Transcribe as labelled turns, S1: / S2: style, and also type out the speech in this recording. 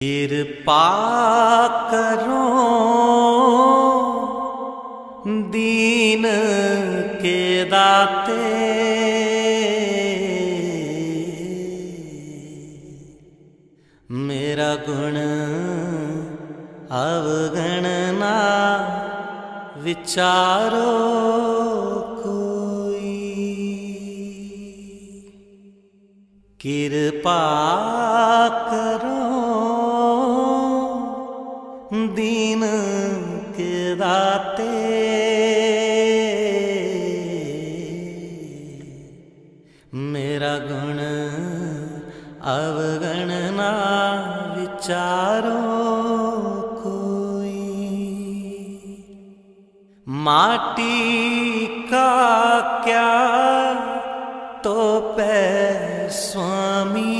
S1: ਕਿਰਪਾ ਕਰੋ ਦੀਨ ਕੇ ਦਾਤੇ। ਮੇਰਾ ਗੁਣ ਅਵਗਣ ਨਾ ਵਿਚਾਰੋ ਕੋਈ। ਕਿਰਪਾ दीन के राते मेरा गुण अवगणना विचारो कोई माटी का क्या तो पै स्वामी